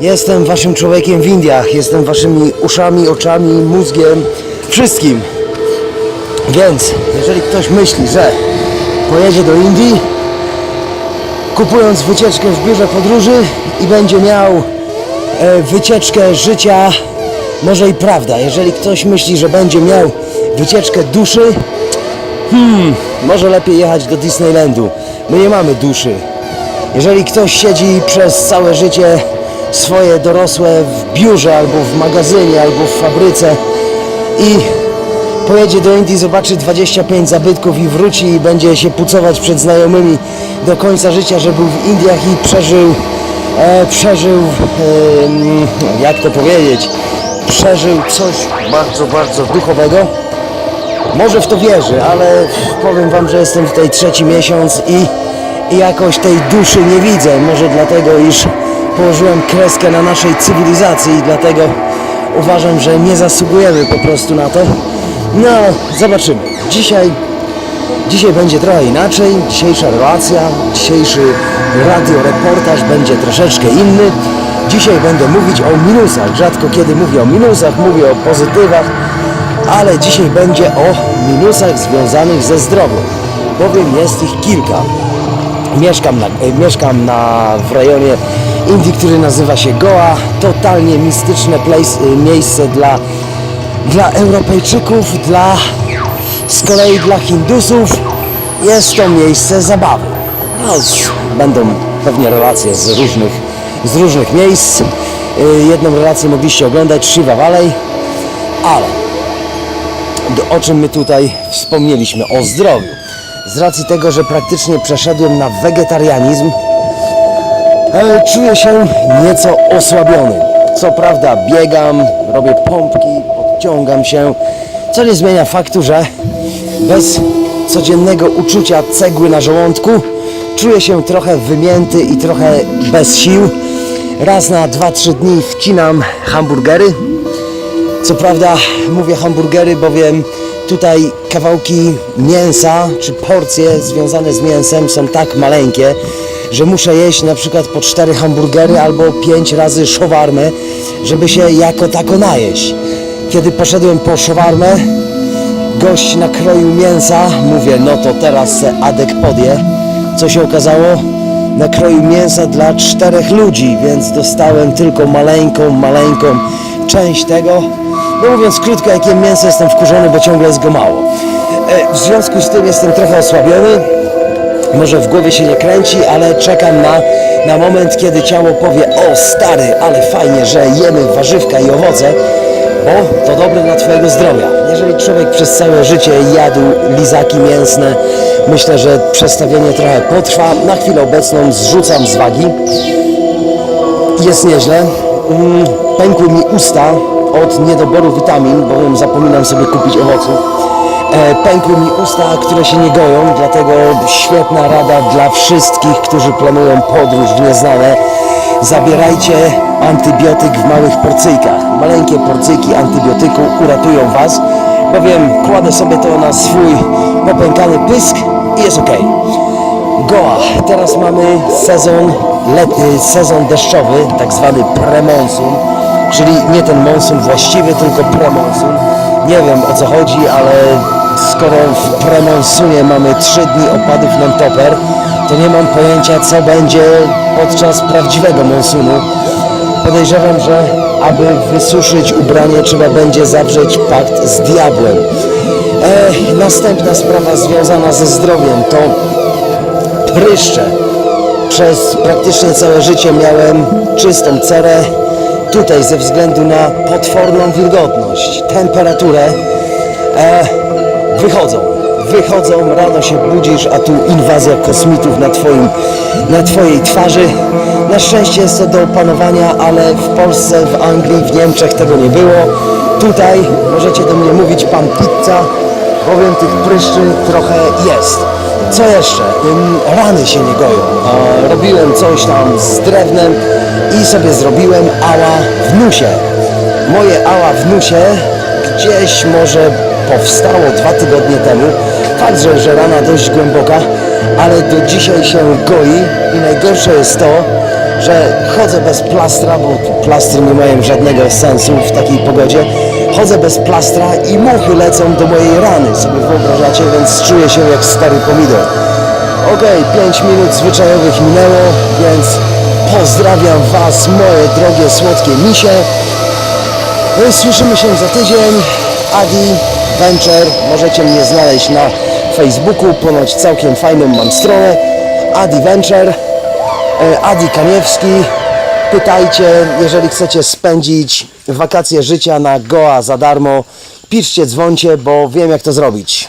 Jestem waszym człowiekiem w Indiach, jestem waszymi uszami, oczami, mózgiem, wszystkim. Więc jeżeli ktoś myśli, że pojedzie do Indii, kupując wycieczkę w biurze podróży i będzie miał e, wycieczkę życia, może i prawda. Jeżeli ktoś myśli, że będzie miał wycieczkę duszy, hmm, może lepiej jechać do Disneylandu. My nie mamy duszy. Jeżeli ktoś siedzi przez całe życie swoje dorosłe w biurze, albo w magazynie, albo w fabryce i pojedzie do Indii, zobaczy 25 zabytków i wróci i będzie się pucować przed znajomymi do końca życia, że był w Indiach i przeżył, e, przeżył, e, jak to powiedzieć, przeżył coś bardzo, bardzo duchowego. Może w to wierzę, ale powiem Wam, że jestem tutaj trzeci miesiąc i jakoś tej duszy nie widzę. Może dlatego, iż położyłem kreskę na naszej cywilizacji i dlatego uważam, że nie zasługujemy po prostu na to. No, zobaczymy. Dzisiaj, dzisiaj będzie trochę inaczej. Dzisiejsza relacja, dzisiejszy radioreportaż będzie troszeczkę inny. Dzisiaj będę mówić o minusach. Rzadko kiedy mówię o minusach, mówię o pozytywach ale dzisiaj będzie o minusach związanych ze zdrowiem, bowiem jest ich kilka. Mieszkam, na, e, mieszkam na, w rejonie Indii, który nazywa się Goa, totalnie mistyczne place, e, miejsce dla, dla Europejczyków, dla, z kolei dla Hindusów jest to miejsce zabawy. No, będą pewnie relacje z różnych, z różnych miejsc. E, Jedną relację mogliście oglądać, Shiva Valley, ale o czym my tutaj wspomnieliśmy, o zdrowiu. Z racji tego, że praktycznie przeszedłem na wegetarianizm, e, czuję się nieco osłabiony. Co prawda biegam, robię pompki, podciągam się, co nie zmienia faktu, że bez codziennego uczucia cegły na żołądku czuję się trochę wymięty i trochę bez sił. Raz na 2-3 dni wcinam hamburgery, co prawda mówię hamburgery, bowiem tutaj kawałki mięsa czy porcje związane z mięsem są tak maleńkie, że muszę jeść na przykład po cztery hamburgery albo pięć razy szowarmę, żeby się jako tako najeść. Kiedy poszedłem po szowarmę, gość nakroił mięsa, mówię, no to teraz se Adek podje. Co się okazało? Nakroił mięsa dla czterech ludzi, więc dostałem tylko maleńką, maleńką część tego. No mówiąc krótko, jak jem mięso, jestem wkurzony, bo ciągle jest go mało. E, w związku z tym jestem trochę osłabiony. Może w głowie się nie kręci, ale czekam na, na moment, kiedy ciało powie O stary, ale fajnie, że jemy warzywka i owoce bo to dobre dla Twojego zdrowia. Jeżeli człowiek przez całe życie jadł lizaki mięsne, myślę, że przestawienie trochę potrwa. Na chwilę obecną zrzucam z wagi. Jest nieźle. Mm, Pękły mi usta od niedoboru witamin, bowiem zapominam sobie kupić owoców. E, Pękły mi usta, które się nie goją, dlatego świetna rada dla wszystkich, którzy planują podróż w nieznane. Zabierajcie antybiotyk w małych porcyjkach. Maleńkie porcyjki antybiotyku uratują Was, bowiem kładę sobie to na swój popękany pysk i jest ok. Goa. Teraz mamy sezon letni, sezon deszczowy, tak zwany premonsun, czyli nie ten monsun właściwy, tylko premonsun. Nie wiem o co chodzi, ale skoro w premonsunie mamy 3 dni opadów non-topper, to nie mam pojęcia co będzie podczas prawdziwego monsunu. Podejrzewam, że aby wysuszyć ubranie trzeba będzie zawrzeć pakt z diabłem. E, następna sprawa związana ze zdrowiem to pryszcze. Przez praktycznie całe życie miałem czystą cerę. Tutaj ze względu na potworną wilgotność, temperaturę e, wychodzą. Wychodzą, rano się budzisz, a tu inwazja kosmitów na, twoim, na Twojej twarzy. Na szczęście jest to do opanowania, ale w Polsce, w Anglii, w Niemczech tego nie było. Tutaj możecie do mnie mówić pan pizza, bowiem tych pryszczy trochę jest. Co jeszcze? Rany się nie goją. Robiłem coś tam z drewnem i sobie zrobiłem ała w nusie. Moje ała w nusie gdzieś może powstało dwa tygodnie temu. Fakt, że, że rana dość głęboka, ale do dzisiaj się goi i najgorsze jest to, że chodzę bez plastra, bo plastry nie mają żadnego sensu w takiej pogodzie. Chodzę bez plastra i muchy lecą do mojej rany, sobie wyobrażacie, więc czuję się jak stary pomidor. Okej, 5 minut zwyczajowych minęło, więc pozdrawiam Was, moje drogie, słodkie misie. No słyszymy się za tydzień. Adi Venture, możecie mnie znaleźć na Facebooku, ponoć całkiem fajną mam stronę. Adi Venture, e, Adi Kaniewski. Pytajcie, jeżeli chcecie spędzić wakacje życia na Goa za darmo. Piszcie, dzwońcie, bo wiem jak to zrobić.